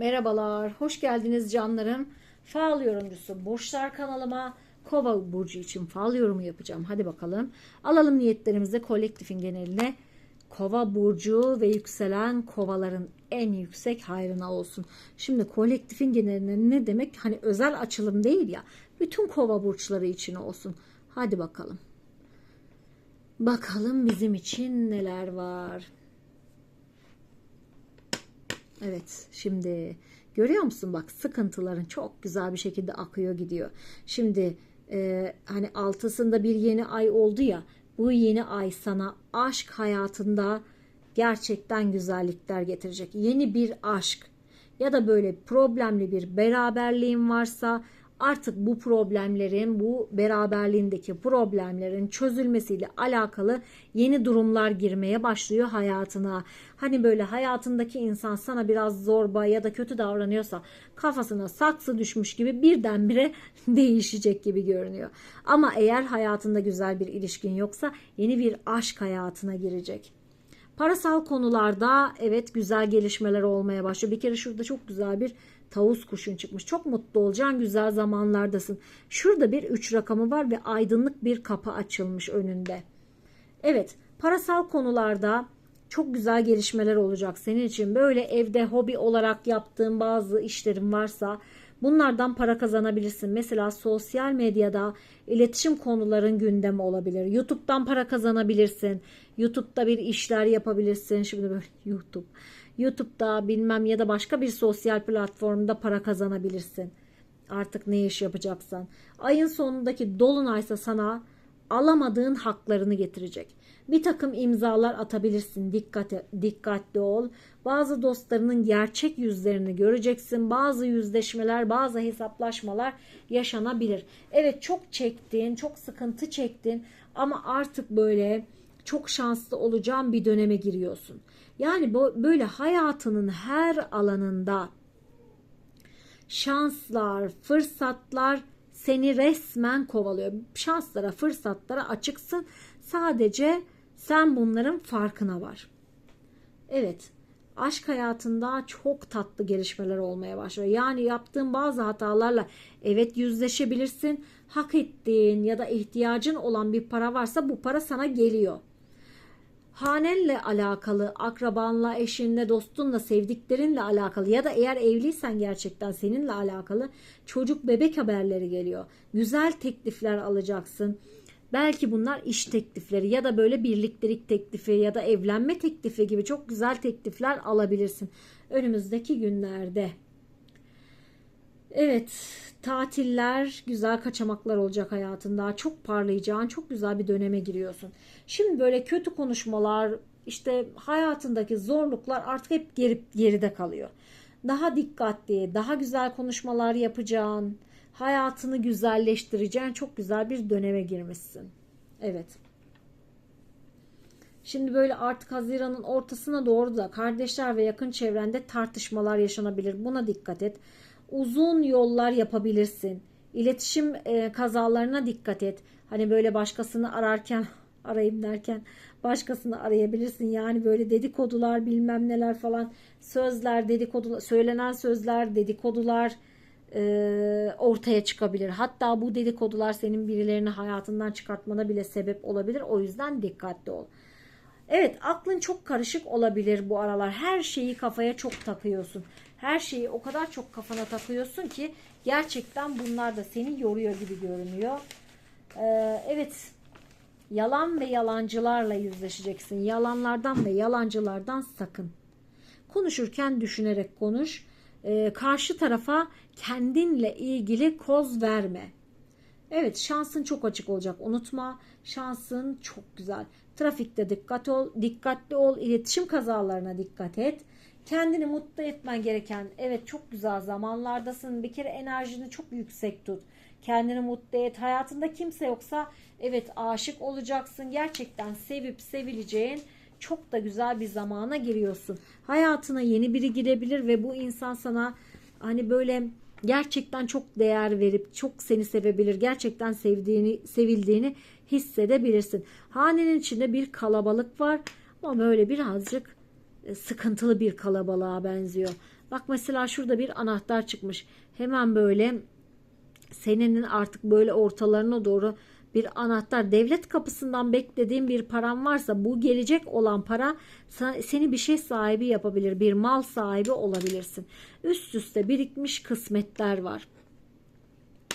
Merhabalar, hoş geldiniz canlarım. Fal yorumcusu Burçlar kanalıma Kova burcu için fal yorumu yapacağım. Hadi bakalım. Alalım niyetlerimizi kolektifin geneline. Kova burcu ve yükselen kovaların en yüksek hayrına olsun. Şimdi kolektifin geneline ne demek? Hani özel açılım değil ya. Bütün kova burçları için olsun. Hadi bakalım. Bakalım bizim için neler var. Evet şimdi görüyor musun bak sıkıntıların çok güzel bir şekilde akıyor gidiyor. Şimdi e, hani altısında bir yeni ay oldu ya bu yeni ay sana aşk hayatında gerçekten güzellikler getirecek. Yeni bir aşk ya da böyle problemli bir beraberliğin varsa artık bu problemlerin, bu beraberliğindeki problemlerin çözülmesiyle alakalı yeni durumlar girmeye başlıyor hayatına. Hani böyle hayatındaki insan sana biraz zorba ya da kötü davranıyorsa kafasına saksı düşmüş gibi birdenbire değişecek gibi görünüyor. Ama eğer hayatında güzel bir ilişkin yoksa yeni bir aşk hayatına girecek. Parasal konularda evet güzel gelişmeler olmaya başlıyor. Bir kere şurada çok güzel bir tavus kuşun çıkmış. Çok mutlu olacaksın güzel zamanlardasın. Şurada bir 3 rakamı var ve aydınlık bir kapı açılmış önünde. Evet parasal konularda çok güzel gelişmeler olacak senin için. Böyle evde hobi olarak yaptığın bazı işlerin varsa bunlardan para kazanabilirsin. Mesela sosyal medyada iletişim konuların gündemi olabilir. YouTube'dan para kazanabilirsin. YouTube'da bir işler yapabilirsin. Şimdi böyle YouTube. YouTube'da bilmem ya da başka bir sosyal platformda para kazanabilirsin. Artık ne iş yapacaksan. Ayın sonundaki dolunaysa sana alamadığın haklarını getirecek. Bir takım imzalar atabilirsin. Dikkat, dikkatli ol. Bazı dostlarının gerçek yüzlerini göreceksin. Bazı yüzleşmeler, bazı hesaplaşmalar yaşanabilir. Evet çok çektin, çok sıkıntı çektin ama artık böyle çok şanslı olacağın bir döneme giriyorsun. Yani bu böyle hayatının her alanında şanslar, fırsatlar seni resmen kovalıyor. Şanslara, fırsatlara açıksın. Sadece sen bunların farkına var. Evet, aşk hayatında çok tatlı gelişmeler olmaya başlıyor. Yani yaptığın bazı hatalarla evet yüzleşebilirsin. Hak ettiğin ya da ihtiyacın olan bir para varsa bu para sana geliyor hanenle alakalı, akrabanla, eşinle, dostunla, sevdiklerinle alakalı ya da eğer evliysen gerçekten seninle alakalı çocuk bebek haberleri geliyor. Güzel teklifler alacaksın. Belki bunlar iş teklifleri ya da böyle birliktelik teklifi ya da evlenme teklifi gibi çok güzel teklifler alabilirsin önümüzdeki günlerde. Evet, tatiller, güzel kaçamaklar olacak hayatında. Çok parlayacağın, çok güzel bir döneme giriyorsun. Şimdi böyle kötü konuşmalar, işte hayatındaki zorluklar artık hep geri, geride kalıyor. Daha dikkatli, daha güzel konuşmalar yapacağın, hayatını güzelleştireceğin çok güzel bir döneme girmişsin. Evet. Şimdi böyle artık Haziran'ın ortasına doğru da kardeşler ve yakın çevrende tartışmalar yaşanabilir. Buna dikkat et uzun yollar yapabilirsin. İletişim e, kazalarına dikkat et. Hani böyle başkasını ararken arayayım derken başkasını arayabilirsin. Yani böyle dedikodular bilmem neler falan sözler dedikodular söylenen sözler dedikodular e, ortaya çıkabilir. Hatta bu dedikodular senin birilerini hayatından çıkartmana bile sebep olabilir. O yüzden dikkatli ol. Evet aklın çok karışık olabilir bu aralar. Her şeyi kafaya çok takıyorsun. Her şeyi o kadar çok kafana takıyorsun ki gerçekten bunlar da seni yoruyor gibi görünüyor. Ee, evet yalan ve yalancılarla yüzleşeceksin. Yalanlardan ve yalancılardan sakın. Konuşurken düşünerek konuş. Ee, karşı tarafa kendinle ilgili koz verme. Evet şansın çok açık olacak. Unutma şansın çok güzel. Trafikte dikkat ol, dikkatli ol, iletişim kazalarına dikkat et. Kendini mutlu etmen gereken evet çok güzel zamanlardasın. Bir kere enerjini çok yüksek tut. Kendini mutlu et. Hayatında kimse yoksa evet aşık olacaksın. Gerçekten sevip sevileceğin çok da güzel bir zamana giriyorsun. Hayatına yeni biri girebilir ve bu insan sana hani böyle gerçekten çok değer verip çok seni sevebilir. Gerçekten sevdiğini, sevildiğini hissedebilirsin. Hanenin içinde bir kalabalık var ama böyle birazcık e, sıkıntılı bir kalabalığa benziyor. Bak mesela şurada bir anahtar çıkmış. Hemen böyle senenin artık böyle ortalarına doğru bir anahtar devlet kapısından beklediğin bir paran varsa bu gelecek olan para seni bir şey sahibi yapabilir. Bir mal sahibi olabilirsin. Üst üste birikmiş kısmetler var.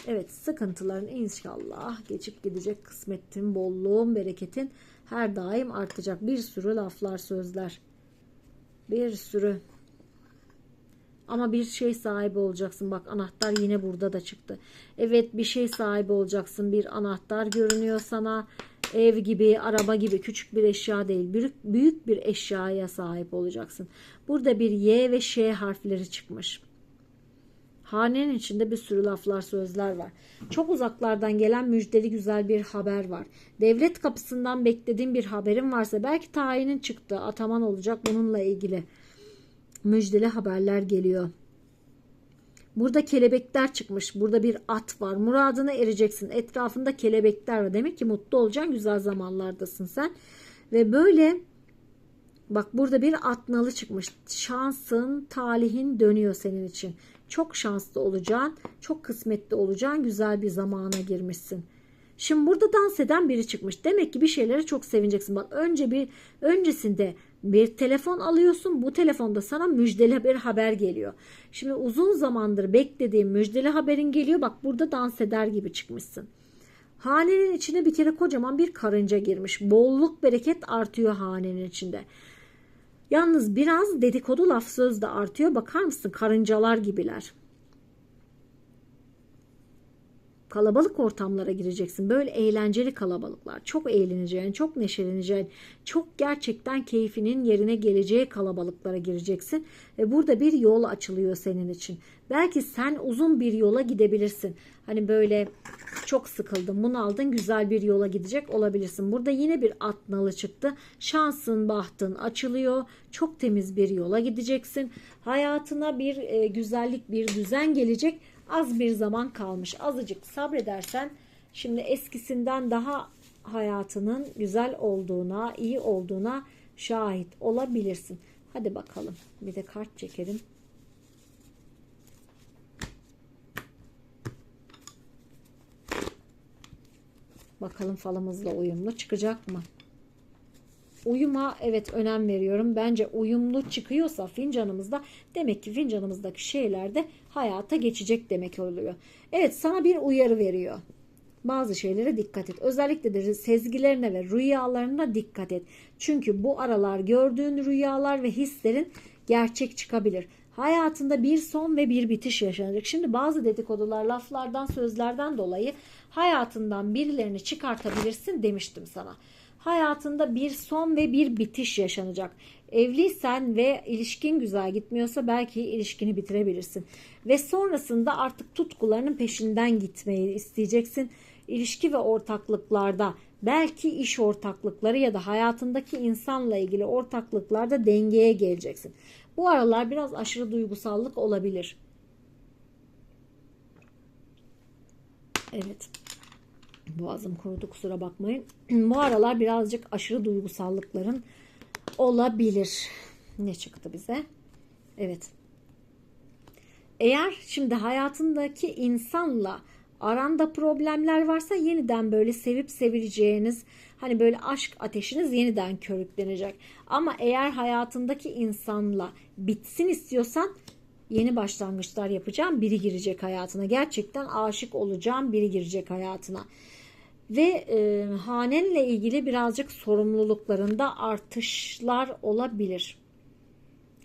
Evet sıkıntıların inşallah geçip gidecek kısmetin, bolluğun, bereketin her daim artacak. Bir sürü laflar, sözler. Bir sürü. Ama bir şey sahibi olacaksın. Bak anahtar yine burada da çıktı. Evet bir şey sahibi olacaksın. Bir anahtar görünüyor sana. Ev gibi, araba gibi küçük bir eşya değil. Büyük, büyük bir eşyaya sahip olacaksın. Burada bir Y ve Ş harfleri çıkmış. Hanenin içinde bir sürü laflar, sözler var. Çok uzaklardan gelen müjdeli güzel bir haber var. Devlet kapısından beklediğin bir haberin varsa belki tayinin çıktı, ataman olacak bununla ilgili. Müjdeli haberler geliyor. Burada kelebekler çıkmış. Burada bir at var. Muradına ereceksin. Etrafında kelebekler var. Demek ki mutlu olacaksın. Güzel zamanlardasın sen. Ve böyle Bak burada bir atnalı çıkmış. Şansın, talihin dönüyor senin için. Çok şanslı olacaksın, çok kısmetli olacaksın, güzel bir zamana girmişsin. Şimdi burada dans eden biri çıkmış. Demek ki bir şeylere çok sevineceksin. Bak önce bir öncesinde bir telefon alıyorsun. Bu telefonda sana müjdeli bir haber geliyor. Şimdi uzun zamandır beklediğin müjdeli haberin geliyor. Bak burada dans eder gibi çıkmışsın. Hanenin içine bir kere kocaman bir karınca girmiş. Bolluk bereket artıyor hanenin içinde. Yalnız biraz dedikodu laf söz de artıyor. Bakar mısın karıncalar gibiler. Kalabalık ortamlara gireceksin. Böyle eğlenceli kalabalıklar. Çok eğleneceğin, çok neşeleneceğin, çok gerçekten keyfinin yerine geleceği kalabalıklara gireceksin. Ve burada bir yol açılıyor senin için. Belki sen uzun bir yola gidebilirsin. Hani böyle çok sıkıldın, bunaldın, güzel bir yola gidecek olabilirsin. Burada yine bir at nalı çıktı. Şansın, bahtın açılıyor. Çok temiz bir yola gideceksin. Hayatına bir e, güzellik, bir düzen gelecek. Az bir zaman kalmış. Azıcık sabredersen şimdi eskisinden daha hayatının güzel olduğuna, iyi olduğuna şahit olabilirsin. Hadi bakalım. Bir de kart çekelim. Bakalım falımızla uyumlu çıkacak mı? Uyuma evet önem veriyorum. Bence uyumlu çıkıyorsa fincanımızda demek ki fincanımızdaki şeyler de hayata geçecek demek oluyor. Evet sana bir uyarı veriyor. Bazı şeylere dikkat et. Özellikle de sezgilerine ve rüyalarına dikkat et. Çünkü bu aralar gördüğün rüyalar ve hislerin gerçek çıkabilir. Hayatında bir son ve bir bitiş yaşanacak. Şimdi bazı dedikodular, laflardan, sözlerden dolayı hayatından birilerini çıkartabilirsin demiştim sana. Hayatında bir son ve bir bitiş yaşanacak. Evliysen ve ilişkin güzel gitmiyorsa belki ilişkini bitirebilirsin. Ve sonrasında artık tutkularının peşinden gitmeyi isteyeceksin. İlişki ve ortaklıklarda belki iş ortaklıkları ya da hayatındaki insanla ilgili ortaklıklarda dengeye geleceksin. Bu aralar biraz aşırı duygusallık olabilir. Evet. Boğazım kurudu kusura bakmayın. Bu aralar birazcık aşırı duygusallıkların olabilir. Ne çıktı bize? Evet. Eğer şimdi hayatındaki insanla aranda problemler varsa yeniden böyle sevip sevileceğiniz hani böyle aşk ateşiniz yeniden körüklenecek. Ama eğer hayatındaki insanla bitsin istiyorsan yeni başlangıçlar yapacağım biri girecek hayatına. Gerçekten aşık olacağım biri girecek hayatına. Ve e, hanenle ilgili birazcık sorumluluklarında artışlar olabilir.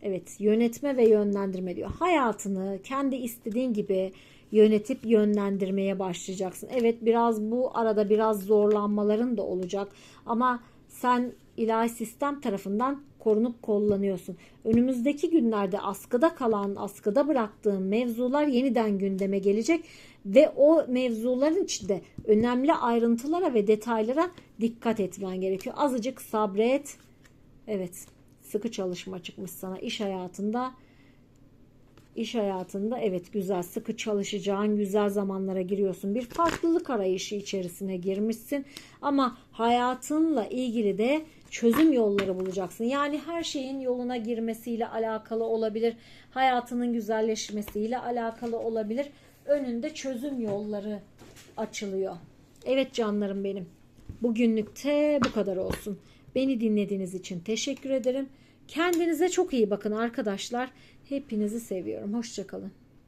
Evet yönetme ve yönlendirme diyor. Hayatını kendi istediğin gibi yönetip yönlendirmeye başlayacaksın. Evet biraz bu arada biraz zorlanmaların da olacak ama sen ilahi sistem tarafından korunup kollanıyorsun. Önümüzdeki günlerde askıda kalan, askıda bıraktığın mevzular yeniden gündeme gelecek ve o mevzuların içinde önemli ayrıntılara ve detaylara dikkat etmen gerekiyor. Azıcık sabret. Evet, sıkı çalışma çıkmış sana iş hayatında. İş hayatında evet güzel sıkı çalışacağın güzel zamanlara giriyorsun. Bir farklılık arayışı içerisine girmişsin ama hayatınla ilgili de çözüm yolları bulacaksın. Yani her şeyin yoluna girmesiyle alakalı olabilir. Hayatının güzelleşmesiyle alakalı olabilir. Önünde çözüm yolları açılıyor. Evet canlarım benim. Bugünlükte bu kadar olsun. Beni dinlediğiniz için teşekkür ederim. Kendinize çok iyi bakın arkadaşlar. Hepinizi seviyorum. Hoşçakalın.